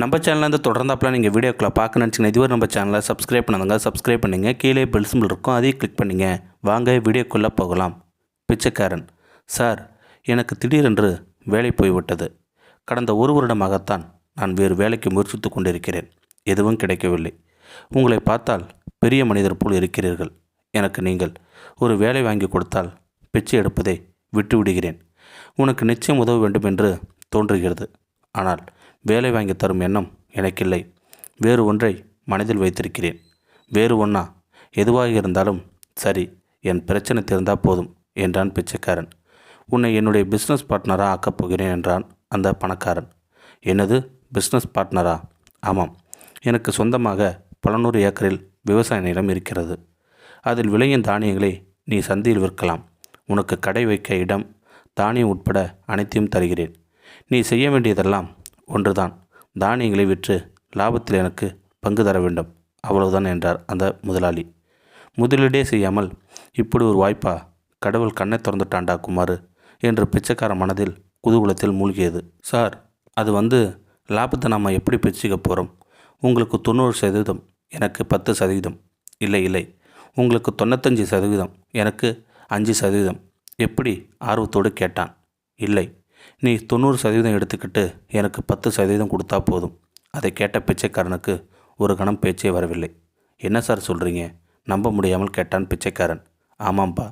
நம்ம சேனல்லேருந்து தொடர்ந்தாப்பில் நீங்கள் வீடியோக்களை பார்க்க நினச்சிங்கன்னா இதுவரை நம்ம சேனலை சப்ஸ்கிரைப் பண்ணுங்க சப்ஸ்கிரைப் பண்ணுங்கள் கீழே பெல் சிம்பிள் இருக்கும். அதையும் கிளிக் பண்ணுங்கள் வாங்க வீடியோக்குள்ளே போகலாம். பிச்சைக்காரன் சார் எனக்கு திடீரென்று வேலை போய்விட்டது. கடந்த ஒரு வருடமாகத்தான் நான் வேறு வேலைக்கு முயற்சித்து கொண்டிருக்கிறேன். எதுவும் கிடைக்கவில்லை. உங்களை பார்த்தால் பெரிய மனிதர் போல் இருக்கிறீர்கள். எனக்கு நீங்கள் ஒரு வேலை வாங்கி கொடுத்தால் பிச்சை எடுப்பதை விட்டு விடுகிறேன் உனக்கு நிச்சயம் உதவ வேண்டும் என்று தோன்றுகிறது. ஆனால் வேலை வாங்கி தரும் எண்ணம் எனக்கில்லை. வேறு ஒன்றை மனதில் வைத்திருக்கிறேன். வேறு ஒன்றா எதுவாக இருந்தாலும் சரி என் பிரச்சனை தெரிந்தால் போதும் என்றான் பிச்சைக்காரன். உன்னை என்னுடைய பிஸ்னஸ் பார்ட்னராக ஆக்கப் போகிறேன் என்றான் அந்த பணக்காரன். என்னது பிஸ்னஸ் பார்ட்னரா ஆமாம். எனக்கு சொந்தமாக பல நூறு ஏக்கரில் விவசாய நிலம் இருக்கிறது. அதில் விளையும் தானியங்களை நீ சந்தையில் விற்கலாம். உனக்கு கடை வைக்க இடம் தானியம் உட்பட அனைத்தையும் தருகிறேன். நீ செய்ய வேண்டியதெல்லாம் ஒன்றுதான். தானியங்களை விற்று லாபத்தில் எனக்கு பங்கு தர வேண்டும். அவ்வளவுதான் என்றார் அந்த முதலாளி. முதலீடே செய்யாமல் இப்படி ஒரு வாய்ப்பா கடவுள் கண்ணை திறந்துட்டாண்டா குமார் என்று பிச்சைக்கார மனதில் குதூகுலத்தில் மூழ்கியது. சார் அது வந்து லாபத்தை நாம் எப்படி பிச்சுக்க போகிறோம் உங்களுக்கு தொண்ணூறு சதவீதம் எனக்கு பத்து சதவீதம். இல்லை இல்லை. உங்களுக்கு தொண்ணூத்தஞ்சு சதவீதம் எனக்கு அஞ்சு சதவீதம். எப்படி ஆர்வத்தோடு கேட்டான்? இல்லை. நீ தொண்ணூறு சதவீதம் எடுத்துக்கிட்டு எனக்கு பத்து சதவீதம் கொடுத்தா போதும். அதை கேட்ட பிச்சைக்காரனுக்கு ஒரு கணம் பேச்சே வரவில்லை. என்ன சார் சொல்கிறீங்க நம்ப முடியாமல் கேட்டான் பிச்சைக்காரன். ஆமாம்ப்பா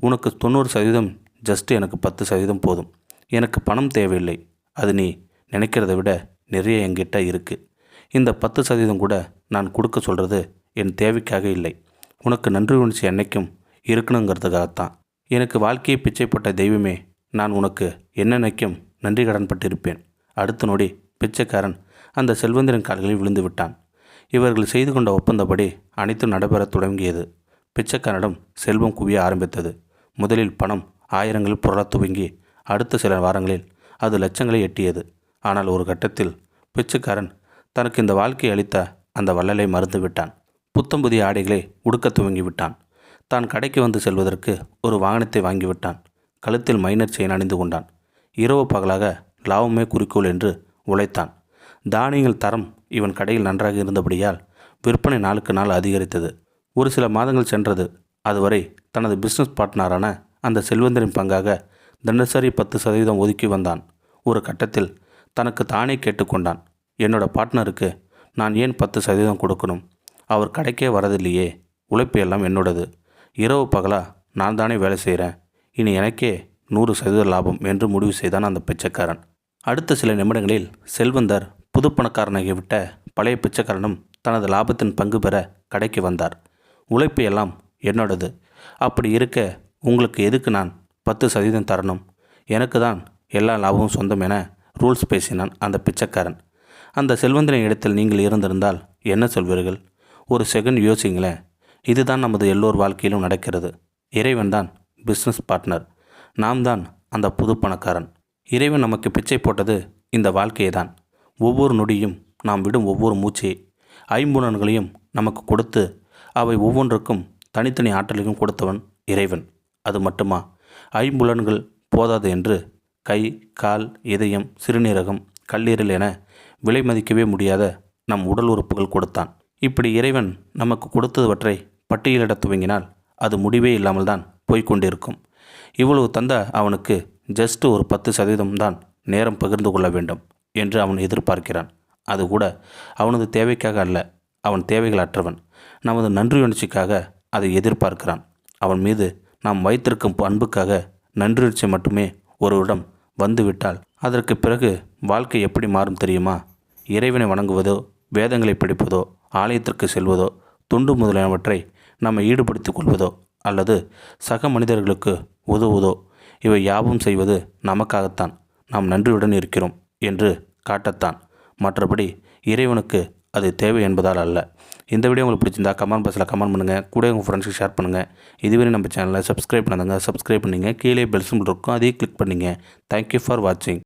உனக்கு தொண்ணூறு சதவீதம் ஜஸ்ட்டு எனக்கு பத்து சதவீதம் போதும். எனக்கு பணம் தேவையில்லை. அது நீ நினைக்கிறத விட நிறைய என்கிட்ட இருக்குது இந்த பத்து சதவீதம் கூட நான் கொடுக்க சொல்கிறது என் தேவைக்காக இல்லை. உனக்கு நன்றி உணர்ச்சி என்னைக்கும் இருக்கணுங்கிறதுக்காகத்தான். எனக்கு வாழ்க்கையை பிச்சைப்பட்ட தெய்வமே நான் உனக்கு என்னென்னைக்கும் நன்றி கடன்பட்டிருப்பேன் அடுத்த நொடி பிச்சைக்காரன் அந்த செல்வந்திரன் கால்களில் விழுந்து விட்டான். இவர்கள் செய்து கொண்ட ஒப்பந்தப்படி அனைத்தும் நடைபெறத் தொடங்கியது. பிச்சைக்காரனிடம் செல்வம் குவிய ஆரம்பித்தது. முதலில் பணம் ஆயிரங்களில் புரளத் துவங்கி அடுத்த சில வாரங்களில் அது லட்சங்களை எட்டியது. ஆனால் ஒரு கட்டத்தில் பிச்சைக்காரன் தனக்கு இந்த வாழ்க்கை அளித்த அந்த வள்ளலை மறந்து விட்டான். புத்தம் புதிய ஆடைகளை உடுக்க துவங்கி விட்டான். தான் கடைக்கு வந்து செல்வதற்கு ஒரு வாகனத்தை வாங்கிவிட்டான் கழுத்தில் மைனர் செயின் அணிந்து கொண்டான். இரவு பகலாக லாபமே குறிக்கோள் என்று உழைத்தான். தானியங்கள் தரம் இவன் கடையில் நன்றாக இருந்தபடியால் விற்பனை நாளுக்கு நாள் அதிகரித்தது. ஒரு சில மாதங்கள் சென்றது. அதுவரை தனது பிஸ்னஸ் பார்ட்னரான அந்த செல்வந்தரின் பங்காக தினசரி பத்து சதவீதம் ஒதுக்கி வந்தான். ஒரு கட்டத்தில் தனக்கு தானே கேட்டுக்கொண்டான் என்னோட பார்ட்னருக்கு நான் ஏன் பத்து சதவீதம் கொடுக்கணும்? அவர் கடைக்கே வரதில்லையே. உழைப்பு எல்லாம் என்னோடது. இரவு பகலா நான் தானே வேலை செய்கிறேன் இனி எனக்கே நூறு சதவீத லாபம் என்று முடிவு செய்தான் அந்த பிச்சைக்காரன். அடுத்த சில நிமிடங்களில் செல்வந்தர் புது விட்ட பழைய பிச்சைக்காரனும் தனது லாபத்தின் பங்கு பெற கடைக்கு வந்தார். உழைப்பு எல்லாம் என்னோடது. அப்படி இருக்க உங்களுக்கு எதுக்கு நான் பத்து சதவீதம் தரணும்? எனக்கு தான் எல்லா லாபமும் சொந்தம் என ரூல்ஸ் பேசினான் அந்த பிச்சைக்காரன். அந்த செல்வந்தரின் இடத்தில் நீங்கள் இருந்திருந்தால் என்ன சொல்வீர்கள்? ஒரு செகண்ட் யோசிங்களேன் இதுதான் நமது எல்லோர் வாழ்க்கையிலும் நடக்கிறது. இறைவன் தான் பிஸ்னஸ் பார்ட்னர் நாம் தான் அந்த புது பணக்காரன். இறைவன் நமக்கு பிச்சை போட்டது இந்த வாழ்க்கையை தான் ஒவ்வொரு நொடியும் நாம் விடும் ஒவ்வொரு மூச்சை. ஐம்புலன்களையும் நமக்கு கொடுத்து அவை ஒவ்வொன்றுக்கும் தனித்தனி ஆற்றலையும் கொடுத்தவன் இறைவன். அது மட்டுமா? ஐம்புலன்கள் போதாது என்று கை கால் இதயம் சிறுநீரகம் கல்லீரல் என விலை மதிக்கவே முடியாத நம் உடல் உறுப்புகள் கொடுத்தான். இப்படி இறைவன் நமக்கு கொடுத்தவற்றை பட்டியலிடத் துவங்கினால் அது முடிவே இல்லாமல் தான் போய்கொண்டிருக்கும் இவ்வளவு தந்த அவனுக்கு ஜஸ்ட் ஒரு பத்து சதவீதம் தான் நேரம் பகிர்ந்து கொள்ள வேண்டும் என்று அவன் எதிர்பார்க்கிறான். அது கூட அவனது தேவைக்காக அல்ல அவன் தேவைகள் அற்றவன் நமது நன்றியுணர்ச்சிக்காக அதை எதிர்பார்க்கிறான். அவன் மீது நாம் வைத்திருக்கும் அன்புக்காக நன்றியுணர்ச்சி மட்டுமே ஒருவரிடம் வந்துவிட்டால் அதற்கு பிறகு வாழ்க்கை எப்படி மாறும் தெரியுமா? இறைவனை வணங்குவதோ வேதங்களை படிப்பதோ ஆலயத்திற்கு செல்வதோ துண்டு முதலியனவற்றை நம்மை ஈடுபடுத்திக் கொள்வதோ அல்லது சக மனிதர்களுக்கு உதவுவதோ இவை யாவும் செய்வது நமக்காகத்தான். நாம் நன்றியுடன் இருக்கிறோம் என்று காட்டத்தான். மற்றபடி இறைவனுக்கு அது தேவை என்பதால் அல்ல. இந்த வீடியோ உங்களுக்கு பிடிச்சிருந்தா கமெண்ட் பாக்ஸில் கமெண்ட் பண்ணுங்கள் கூட உங்கள் ஃப்ரெண்ட்ஸுக்கு ஷேர் பண்ணுங்கள் இதுவரை நம்ம சேனலை சப்ஸ்கிரைப் பண்ணுங்க சப்ஸ்கிரைப் பண்ணிங்க. கீழே பெல் இருக்கும். அதையும் கிளிக் பண்ணிங்க. தேங்க்யூ ஃபார் வாட்சிங்